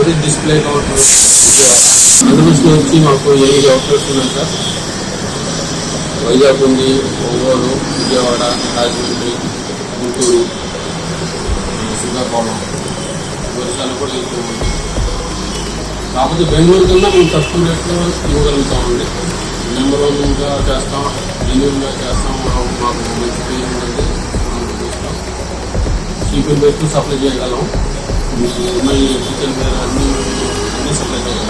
అది display counter ఆంధ్రప్రదేశ్లో వచ్చి మాకు ఎనిమిది అవుట్లెట్స్ ఉన్నాయి సార్. వైజాగ్ ఉంది ఒంగోలు విజయవాడ రాజమండ్రి గుంటూరు శ్రీకాకుళం. వర్షాలు కూడా ఎక్కువ ఉంది కాకపోతే బెంగళూరు కన్నా మేము తక్కువ రేట్లో ఇవ్వగలుగుతామండి నెంబర్ వన్గా చేస్తాం జెన్యున్గా చేస్తాం మాకు మంచి పేరు ఉంది ఆంధ్రప్రదేశ్లో చీపెన్ సప్లై చేయగలం. మళ్ళీ చికెన్ వేర్ అన్నీ అన్నీ సప్లై మీకు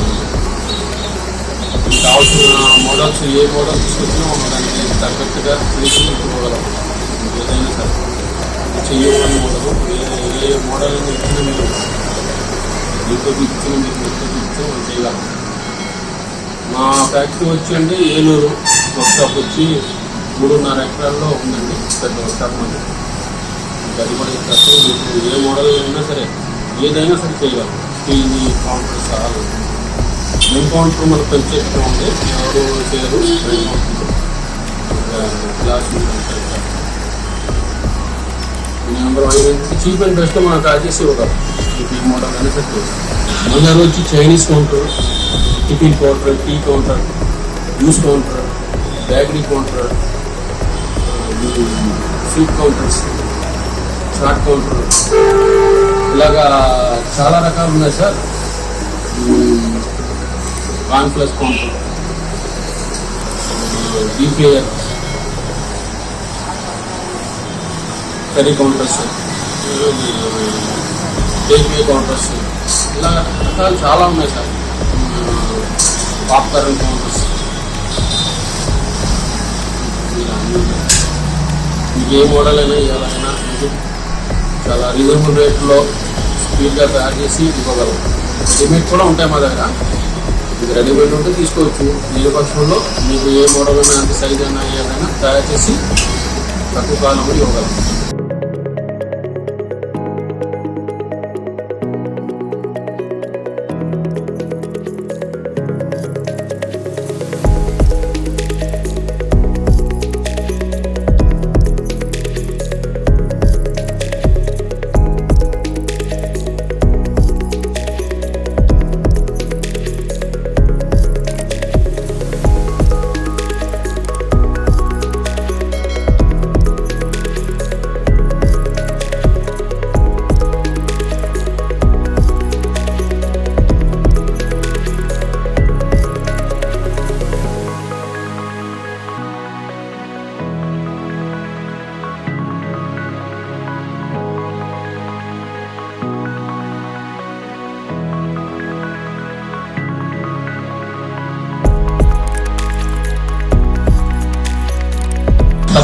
కావాల్సిన మోడల్స్ ఏ మోడల్ తీసుకొచ్చినా దానికి తగ్గట్టుగా చేసి ఇవ్వగలం ఏదైనా సరే చెయ్యమని మోడల్ ఏ ఏ మోడల్ ఇచ్చినా మీరు దీంతో ఇచ్చిన మీకు మొత్తం ఇచ్చిన మనం చేయగలం మా ఫ్యాక్టరీ వచ్చి అండి ఏలూరు వర్క్షాప్ వచ్చి మూడున్నర ఎకరాల్లో ఉందండి పెద్ద వర్క్షాప్ మాది అది కూడా మీకు ఏ మోడల్ ఉన్నా సరే ఏదైనా సరే చేయాలి టీవీ కౌంటర్ సహాయం మెయిన్ కౌంటర్ మనకు ప్రత్యేకంగా ఉంది? ఎవరు చేయరు? Main counter glass number one cheap and best మనం ట్రై చేసి ఇవ్వగలం మీకు మోడల్ అయినా సెట్ మన దగ్గర వచ్చి Chinese counter tiffin counter tea counter juice counter bakery counter sweet counters chaat counter. ఇలాగా చాలా రకాలు ఉన్నాయి సార్. కాన్ plus counter DPR curry counters takeaway counters ఇలా రకాలు చాలా ఉన్నాయి సార్. Popcorn counters. మీకు ఏ మోడల్ అయినా ఏదైనా మీకు చాలా రీజనబుల్ రేట్లో స్పీడ్గా తయారు చేసి ఇవ్వగలరు. రెడీమేడ్ కూడా ఉంటాయి మా దగ్గర. మీకు రెడీమేడ్ ఉంటే తీసుకోవచ్చు. ఏ పక్షంలో మీకు ఏ మోడల్ అయినా ఎంత సైజ్ అయినా ఏదైనా తయారు చేసి తక్కువ కాలంలో ఇవ్వగలరు.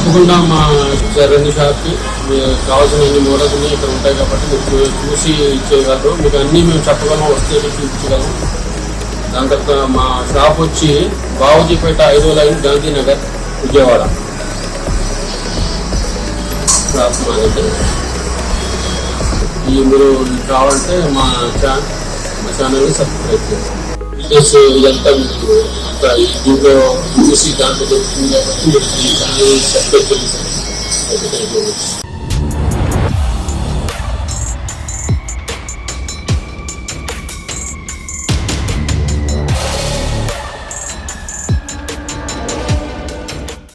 తప్పకుండా మా రెండు షాప్కి కావాల్సిన అన్ని మోడల్స్ ఇక్కడ ఉంటాయి కాబట్టి మీరు చూసి ఇచ్చేయగలరు. మీకు అన్నీ మేము చెప్పగలం వస్తే చూపించగలం దాని తర్వాత మా షాప్ వచ్చి బావజీపేట ఐదో లైన్ గాంధీనగర్ విజయవాడ. షాప్ మా దగ్గర ఈ మీరు కావాలంటే మా ఛా మా ఛానల్ని సబ్స్క్రైబ్ చేయండి డీటెయిల్స్ ఇదంతా మీకు అంతా దీంట్లో చూసి దాంట్లో దొరుకుతుంది కాబట్టి మీరు ఈ ఛానల్ సబ్స్క్రైబ్ చేయండి